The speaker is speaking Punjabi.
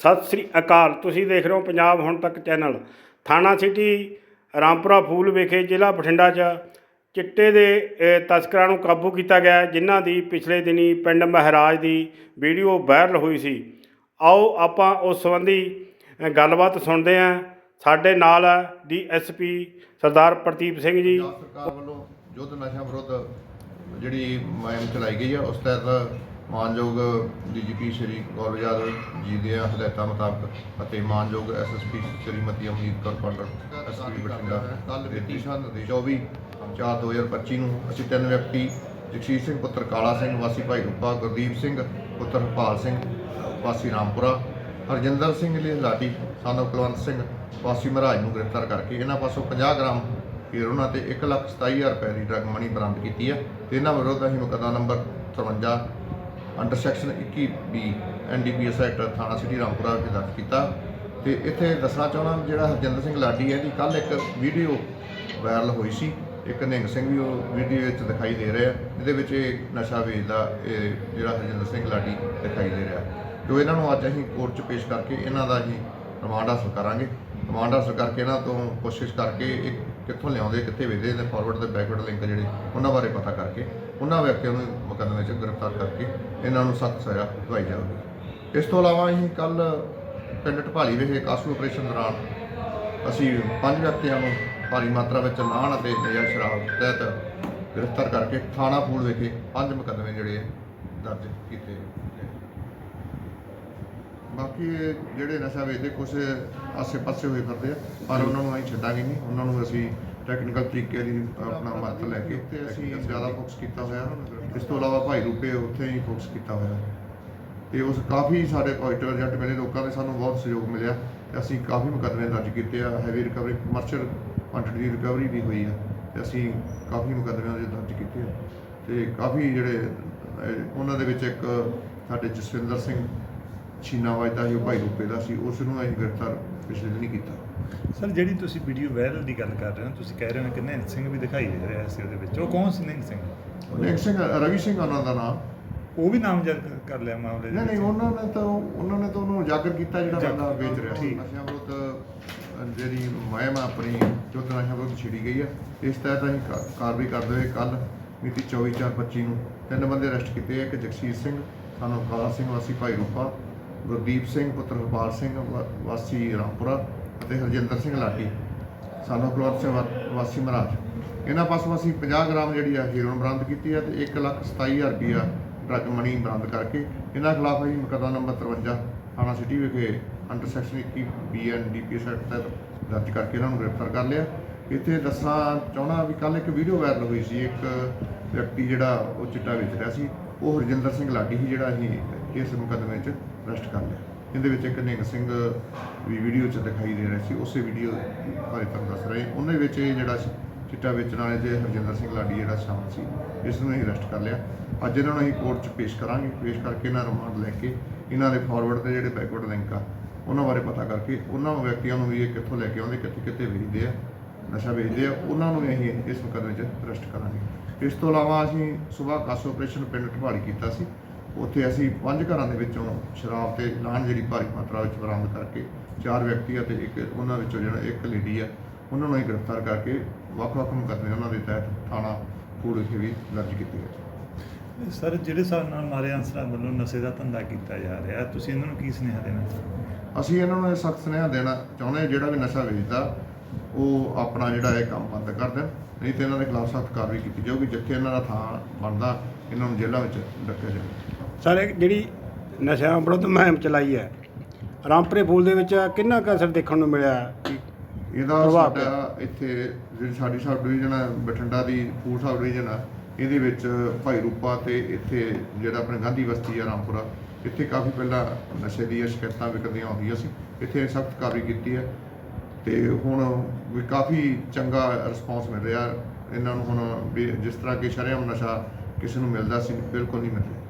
ਸਤਿ ਸ੍ਰੀ ਅਕਾਲ। ਤੁਸੀਂ ਦੇਖ ਰਹੇ ਹੋ ਪੰਜਾਬ ਹੁਣ ਤੱਕ ਚੈਨਲ। ਥਾਣਾ ਸਿਟੀ, ਰਾਮਪੁਰਾ ਫੂਲ ਵਿਖੇ ਜ਼ਿਲ੍ਹਾ ਬਠਿੰਡਾ 'ਚ ਚਿੱਟੇ ਦੇ ਤਸਕਰਾਂ ਨੂੰ ਕਾਬੂ ਕੀਤਾ ਗਿਆ ਜਿਨ੍ਹਾਂ ਦੀ ਪਿਛਲੇ ਦਿਨੀ ਪਿੰਡ ਮਹਾਰਾਜ ਦੀ ਵੀਡੀਓ ਵਾਇਰਲ ਹੋਈ ਸੀ। ਆਓ ਆਪਾਂ ਉਸ ਸੰਬੰਧੀ ਗੱਲਬਾਤ ਸੁਣਦੇ ਹਾਂ। ਸਾਡੇ ਨਾਲ ਹੈ ਡੀਐਸਪੀ ਸਰਦਾਰ ਪ੍ਰਦੀਪ ਸਿੰਘ ਜੀ। ਸਰਕਾਰ ਵੱਲੋਂ ਯੁੱਧ ਨਸ਼ਾ ਵਿਰੁੱਧ ਜਿਹੜੀ ਮੁਹਿੰਮ ਚਲਾਈ ਗਈ ਆ ਉਸ ਤਹਿਤ ਮਾਨਯੋਗ ਡੀਜੀਪੀ ਸ਼੍ਰੀ ਗੌਰਵ ਯਾਦਵ ਜੀ ਦੀਆਂ ਹਦਾਇਤਾਂ ਮੁਤਾਬਕ ਅਤੇ ਮਾਨਯੋਗ ਐਸਐਸਪੀ ਸ਼੍ਰੀਮਤੀ ਅਮਨੀਤ ਕੌਰ ਪੰਡਰ ਐਸਪੀ ਬਠਿੰਡਾ ਕੱਲ ਦਿੱਤੀ ਸਨ 24 4 2025 ਨੂੰ ਅਸੀਂ ਤਿੰਨ ਵਿਅਕਤੀ ਜਗਸੀਰ ਸਿੰਘ ਪੁੱਤਰ ਕਾਲਾ ਸਿੰਘ ਵਾਸੀ ਭਾਈ ਰੂਪਾ ਗੁਰਦੀਪ ਸਿੰਘ ਪੁੱਤਰ ਹਰਪਾਲ ਸਿੰਘ ਵਾਸੀ ਰਾਮਪੁਰਾ ਹਰਜਿੰਦਰ ਸਿੰਘ ਲਈ ਲਾਡੀ ਸਾਨੂੰ ਕੁਲਵੰਤ ਸਿੰਘ ਵਾਸੀ ਮਹਾਰਾਜ ਨੂੰ ਗ੍ਰਿਫਤਾਰ ਕਰਕੇ ਇਹਨਾਂ ਪਾਸੋਂ 50 ਗ੍ਰਾਮ ਹੀਰੋਨਾ ਤੇ 127000 ਰੁਪਏ ਦੀ ਡਰਗ ਮਨੀ ਬਰਾਮਦ ਕੀਤੀ ਹੈ। ਤੇ ਇਹਨਾਂ ਵਿਰੁੱਧ ਅਸੀਂ ਮੁਕੱਦਮਾ number 53 under section 21 B NDPS act ਥਾਣਾ ਸਿਟੀ ਰਾਮਪੁਰਾ ਵਿਖੇ ਦਰਜ ਕੀਤਾ। ਤੇ ਇੱਥੇ ਦੱਸਣਾ ਚਾਹੁੰਦਾ ਜਿਹੜਾ ਹਰਜਿੰਦਰ ਸਿੰਘ ਲਾਡੀ ਹੈ ਜੀ ਕੱਲ ਇੱਕ ਵੀਡੀਓ ਵਾਇਰਲ ਹੋਈ ਸੀ। ਇੱਕ ਨਿੰਗ ਸਿੰਘ ਵੀ ਉਹ ਵੀਡੀਓ ਵਿੱਚ ਦਿਖਾਈ ਦੇ ਰਿਹਾ। ਜਿਹਦੇ ਵਿੱਚ ਇਹ ਨਸ਼ਾ ਵੇਚਦਾ, ਇਹ ਜਿਹੜਾ ਹਰਜਿੰਦਰ ਸਿੰਘ ਲਾਡੀ ਦਿਖਾਈ ਦੇ ਰਿਹਾ। ਜੋ ਇਹਨਾਂ ਨੂੰ ਅੱਜ ਅਸੀਂ ਕੋਰਟ 'ਚ ਪੇਸ਼ ਕਰਕੇ ਇਹਨਾਂ ਦਾ ਅਸੀਂ ਰਿਮਾਂਡ ਹਾਸਲ ਕਰਾਂਗੇ। ਰਿਮਾਂਡ ਹਾਸਲ ਕਰਕੇ ਇਹਨਾਂ ਤੋਂ ਕੋਸ਼ਿਸ਼ ਕਰਕੇ ਇਹ ਕਿੱਥੋਂ ਲਿਆਉਂਦੇ, ਕਿੱਥੇ ਵੇਚਦੇ ਨੇ ਫਾਰਵਰਡ ਤੇ ਬੈਕਵਰਡ ਲਿੰਕ ਜਿਹੜੇ, ਉਹਨਾਂ ਬਾਰੇ ਪਤਾ ਕਰਕੇ, ਉਹਨਾਂ ਵਿਅਕਤੀਆਂ ਨੂੰ ਮੁਕੱਦਮੇ 'ਚ ਗ੍ਰਿਫਤਾਰ ਕਰਕੇ ਇਹਨਾਂ ਨੂੰ ਸਖਤ ਸਜ਼ਾ ਦਵਾਈ ਜਾਵੇਗੀ। ਇਸ ਤੋਂ ਇਲਾਵਾ ਅਸੀਂ ਕੱਲ ਪਿੰਡ ਢਪਾਲੀ ਵਿਖੇ ਕਾਸੂ ਆਪਰੇਸ਼ਨ ਦੌਰਾਨ ਅਸੀਂ ਪੰਜ ਵਿਅਕਤੀਆਂ ਨੂੰ ਭਾਰੀ ਮਾਤਰਾ ਵਿੱਚ ਨਾਨ ਅਤੇ ਨਜਾਇਜ਼ ਸ਼ਰਾਬ ਤਹਿਤ ਗ੍ਰਿਫਤਾਰ ਕਰਕੇ ਥਾਣਾ ਫੂਲ ਵਿਖੇ ਪੰਜ ਮੁਕੱਦਮੇ ਜਿਹੜੇ ਦਰਜ ਕੀਤੇ ਬਾਕੀ ਇਹ ਜਿਹੜੇ ਨਸ਼ਾ ਵੇਚਦੇ ਕੁਝ ਆਸੇ-ਪਾਸੇ ਹੋਏ ਫਿਰਦੇ ਆ ਪਰ ਉਹਨਾਂ ਨੂੰ ਅਸੀਂ ਛੱਡਾਂਗੇ ਨਹੀਂ। ਉਹਨਾਂ ਨੂੰ ਅਸੀਂ ਟੈਕਨੀਕਲ ਤਰੀਕੇ ਦੀ ਆਪਣਾ ਮਦਦ ਲੈ ਕੇ ਤੇ ਅਸੀਂ ਜ਼ਿਆਦਾ ਫੋਕਸ ਕੀਤਾ ਹੋਇਆ ਇਸ ਤੋਂ ਇਲਾਵਾ ਭਾਈ ਰੂਪੇ ਉੱਥੇ ਹੀ ਫੋਕਸ ਕੀਤਾ ਹੋਇਆ। ਤੇ ਉਸ ਕਾਫੀ ਸਾਡੇ ਪੋਜ਼ਿਟਿਵ ਰਿਜ਼ਲਟ ਮਿਲੇ ਲੋਕਾਂ ਦੇ ਸਾਨੂੰ ਬਹੁਤ ਸਹਿਯੋਗ ਮਿਲਿਆ। ਤੇ ਅਸੀਂ ਕਾਫੀ ਮੁਕੱਦਮੇ ਦਰਜ ਕੀਤੇ ਆ। ਹੈਵੀ ਰਿਕਵਰੀ ਕਮਰਸ਼ੀਅਲ ਕੁਆਂਟੀਟੀ ਦੀ ਰਿਕਵਰੀ ਵੀ ਹੋਈ ਆ। ਤੇ ਅਸੀਂ ਕਾਫੀ ਮੁਕੱਦਮਿਆਂ ਦੇ ਦਰਜ ਕੀਤੇ ਆ। ਤੇ ਕਾਫੀ ਜਿਹੜੇ ਉਹਨਾਂ ਦੇ ਵਿੱਚ ਇੱਕ ਸਾਡੇ ਜਸਵਿੰਦਰ ਸਿੰਘ ਛੀਨਾ ਵਜਦਾ ਸੀ ਉਹ ਭਾਈ ਰੂਪੇ ਦਾ ਸੀ ਉਸ ਨੂੰ ਅਸੀਂ ਗ੍ਰਿਫਤਾਰ ਪਿਛਲੇ ਦਿਨ ਹੀ ਕੀਤਾ। ਸਰ ਜਿਹੜੀ ਤੁਸੀਂ ਵੀਡੀਓ ਵਾਇਰਲ ਦੀ ਗੱਲ ਕਰ ਰਹੇ ਹੋ ਤੁਸੀਂ ਕਹਿ ਰਹੇ ਹੋ ਕਿ ਨਿਹੰਗ ਸਿੰਘ ਵੀ ਦਿਖਾਈ ਦੇ ਰਿਹਾ ਸੀ ਉਹਦੇ ਵਿੱਚ। ਉਹ ਕੌਣ ਸੀ ਨਿਹੰਗ ਸਿੰਘ? ਨੇਕ ਸਿੰਘ ਰਵੀ ਸਿੰਘ ਉਹਨਾਂ ਦਾ ਨਾਮ। ਉਹ ਵੀ ਨਾਮਜ਼ਦ ਕਰ ਲਿਆ ਮਾਮਲੇ ਦੇ ਨਹੀਂ ਨਹੀਂ? ਉਹਨਾਂ ਨੇ ਤਾਂ ਉਹਨਾਂ ਨੇ ਤਾਂ ਉਹਨੂੰ ਉਜਾਗਰ ਕੀਤਾ ਜਿਹੜਾ ਬੰਦਾ ਵੇਚ ਰਿਹਾ ਸੀ। ਨਸ਼ਿਆਂ ਵਿਰੁੱਧ ਜਿਹੜੀ ਮੁਹਿੰਮ ਆਪਣੀ ਜੋਤ ਨਸ਼ਿਆਂ ਵਿਰੁੱਧ ਛਿੜੀ ਗਈ ਆ। ਇਸ ਤਹਿਤ ਅਸੀਂ ਕਾਰਵਾਈ ਕਰਦੇ ਹੋਏ ਕੱਲ ਮਿਤੀ 24/4/25 ਨੂੰ ਤਿੰਨ ਬੰਦੇ ਅਰੈਸਟ ਕੀਤੇ ਇੱਕ ਜਗਸੀਰ ਸਿੰਘ ਸਾਨੂੰ ਕਾਲਾ ਸਿੰਘ ਵਾਸੀ ਭਾਈ ਰੂਪਾ ਗੁਰਦੀਪ ਸਿੰਘ ਪੁੱਤਰ ਹਰਪਾਲ ਸਿੰਘ ਵਾ- ਵਾਸੀ ਰਾਮਪੁਰਾ ਅਤੇ ਹਰਜਿੰਦਰ ਸਿੰਘ ਲਾਡੀ। ਸਾਨੂੰ ਕੁਲਵੰਤ ਸਿੰਘ ਵਾਸੀ ਮਹਾਰਾਜ। ਇਹਨਾਂ ਪਾਸੋਂ ਅਸੀਂ 50 ਗ੍ਰਾਮ ਜਿਹੜੀ ਆ ਹੀਰੋਇਨ ਬਰਾਮਦ ਕੀਤੀ ਆ ਤੇ 1,27,000 ਰੁਪਈਆ ਡਰੱਗ ਮਨੀ ਬਰਾਮਦ ਕਰਕੇ ਇਹਨਾਂ ਖਿਲਾਫ ਅਸੀਂ ਮੁਕੱਦਮਾ ਨੰਬਰ 53 ਥਾਣਾ ਸਿਟੀ ਵਿਖੇ under section 21 B N DPS act ਤਹਿਤ ਦਰਜ ਕਰਕੇ ਇਹਨਾਂ ਨੂੰ ਗ੍ਰਿਫਤਾਰ ਕਰ ਲਿਆ। ਇੱਥੇ ਦੱਸਣਾ ਚਾਹਣਾ ਵੀ ਕੱਲ ਇੱਕ ਵੀਡੀਓ ਵਾਇਰਲ ਹੋਈ ਸੀ। ਇੱਕ ਵਿਅਕਤੀ ਜਿਹੜਾ ਉਹ ਚਿੱਟਾ ਵੇਚ ਰਿਹਾ ਸੀ। ਉਹ ਹਰਜਿੰਦਰ ਸਿੰਘ ਲਾਡੀ ਸੀ ਜਿਹੜਾ ਅਸੀਂ ਇਸ ਮੁਕੱਦਮੇ 'ਚ ਅਰੈਸਟ ਕਰ ਲਿਆ। ਇਹਦੇ ਵਿੱਚ ਇੱਕ ਨਿਹੰਗ ਸਿੰਘ ਵੀ ਵੀਡੀਓ 'ਚ ਦਿਖਾਈ ਦੇ ਰਿਹਾ ਸੀ, ਉਸੇ ਵੀਡੀਓ ਬਾਰੇ ਤੁਹਾਨੂੰ ਦੱਸ ਰਹੇ ਉਹਦੇ ਵਿੱਚ ਇਹ ਜਿਹੜਾ ਚਿੱਟਾ ਵੇਚਣ ਵਾਲੇ ਤੇ ਹਰਜਿੰਦਰ ਸਿੰਘ ਲਾਡੀ ਜਿਹੜਾ ਸ਼ਾਮਲ ਸੀ, ਇਸ ਨੂੰ ਅਸੀਂ ਅਰੈਸਟ ਕਰ ਲਿਆ। ਅੱਜ ਇਹਨਾਂ ਨੂੰ ਅਸੀਂ ਕੋਰਟ 'ਚ ਪੇਸ਼ ਕਰਾਂਗੇ। ਪੇਸ਼ ਕਰਕੇ ਇਹਨਾਂ ਰਿਮਾਂਡ ਲੈ ਕੇ ਇਹਨਾਂ ਦੇ ਫਾਰਵਰਡ ਤੇ ਜਿਹੜੇ ਬੈਕਵਰਡ ਲਿੰਕ ਆ, ਉਹਨਾਂ ਬਾਰੇ ਪਤਾ ਕਰਕੇ ਉਹਨਾਂ ਵਿਅਕਤੀਆਂ ਨੂੰ ਵੀ ਇਹ ਕਿੱਥੋਂ ਲੈ ਕੇ ਆਉਂਦੇ, ਕਿੱਥੇ ਕਿੱਥੇ ਵੇਚਦੇ ਆ, ਨਸ਼ਾ ਵੇਚਦੇ ਆ, ਉਹਨਾਂ ਨੂੰ ਵੀ ਅਸੀਂ ਇਸ ਮੁਕੱਦਮੇ 'ਚ ਅਰੈਸਟ ਕਰਾਂਗੇ। ਇਸ ਤੋਂ ਇਲਾਵਾ ਅਸੀਂ ਸਵੇਰ ਕਾਸ ਆਪਰੇਸ਼ਨ ਪਿੰਡ ਢਪਾਲੀ ਕੀਤਾ ਸੀ। ਉੱਥੇ ਅਸੀਂ ਪੰਜ ਘਰਾਂ ਦੇ ਵਿੱਚੋਂ ਸ਼ਰਾਬ ਤੇ ਲਾਹਣ ਜਿਹੜੀ ਭਾਰੀ ਮਾਤਰਾ ਵਿੱਚ ਬਰਾਮਦ ਕਰਕੇ ਚਾਰ ਵਿਅਕਤੀ ਅਤੇ ਇੱਕ ਉਹਨਾਂ ਵਿੱਚੋਂ ਜਿਹੜਾ ਇੱਕ ਲੇਡੀ ਆ ਉਹਨਾਂ ਨੂੰ ਅਸੀਂ ਗ੍ਰਿਫਤਾਰ ਕਰਕੇ ਵੱਖ-ਵੱਖ ਮੁਕੱਦਮੇ ਉਹਨਾਂ ਦੇ ਤਹਿਤ ਥਾਣਾ ਫੂਲ ਵਿਖੇ ਵੀ ਦਰਜ ਕੀਤੇ ਗਏ। ਸਰ ਜਿਹੜੇ ਹਿਸਾਬ ਨਾਲ ਮਾਰੇ ਅਨਸਰਾਂ ਵੱਲੋਂ ਨਸ਼ੇ ਦਾ ਧੰਦਾ ਕੀਤਾ ਜਾ ਰਿਹਾ ਤੁਸੀਂ ਇਹਨਾਂ ਨੂੰ ਕੀ ਸੁਨੇਹਾ ਦੇਣਾ ਚਾਹੁੰਦੇ ਅਸੀਂ ਇਹਨਾਂ ਨੂੰ ਇਹ ਸਖਤ ਸੁਨੇਹਾ ਦੇਣਾ ਚਾਹੁੰਦੇ ਹਾਂ ਜਿਹੜਾ ਵੀ ਨਸ਼ਾ ਵੇਚਦਾ ਉਹ ਆਪਣਾ ਜਿਹੜਾ ਇਹ ਕੰਮ ਬੰਦ ਕਰ ਦੇਣ ਨਹੀਂ ਤੇ ਇਹਨਾਂ ਦੇ ਖਿਲਾਫ ਸਖਤ ਕਾਰਵਾਈ ਕੀਤੀ ਜਾਊਗੀ ਜਿੱਥੇ ਇਹਨਾਂ ਦਾ ਥਾਂ ਬਣਦਾ ਇਹਨਾਂ ਨੂੰ ਜੇਲ੍ਹਾਂ ਵਿੱਚ ਰੱਖਿਆ ਜਾਵੇ। ਸਰ ਜਿਹੜੀ ਨਸ਼ਿਆਂ ਵਿਰੁੱਧ ਮੁਹਿੰਮ ਚਲਾਈ ਹੈ ਰਾਮਪੁਰੇ ਫੂਲ ਦੇ ਵਿੱਚ ਕਿੰਨਾ ਕੁ ਅਸਰ ਦੇਖਣ ਨੂੰ ਮਿਲਿਆ? ਇਹਦਾ ਪ੍ਰਭਾਵ ਸਾਡਾ ਇੱਥੇ ਜਿਹੜੀ ਸਾਡੀ ਸਬ ਡਿਵੀਜ਼ਨ ਹੈ ਬਠਿੰਡਾ ਦੀ ਫੂਡ ਸਬ ਡਿਵੀਜ਼ਨ ਆ ਇਹਦੇ ਵਿੱਚ ਭਾਈ ਰੂਪਾ ਤੇ ਇੱਥੇ ਜਿਹੜਾ ਆਪਣੇ ਗਾਂਧੀ ਬਸਤੀ ਆ ਰਾਮਪੁਰਾ ਇੱਥੇ ਕਾਫੀ ਪਹਿਲਾਂ ਨਸ਼ੇ ਦੀਆਂ ਸ਼ਿਕਾਇਤਾਂ ਵਿਕਦੀਆਂ ਆਉਂਦੀਆਂ ਸੀ ਇੱਥੇ ਸਖਤ ਕਾਰਵਾਈ ਕੀਤੀ ਹੈ ਤੇ ਹੁਣ ਵੀ ਕਾਫੀ ਚੰਗਾ ਰਿਸਪੌਂਸ ਮਿਲ ਰਿਹਾ। ਇਹਨਾਂ ਨੂੰ ਹੁਣ ਵੀ ਜਿਸ ਤਰ੍ਹਾਂ ਕਿ ਸ਼ਰੇਆਮ ਨਸ਼ਾ ਕਿਸੇ ਨੂੰ ਮਿਲਦਾ ਸੀ ਬਿਲਕੁਲ ਨਹੀਂ ਮਿਲ ਰਿਹਾ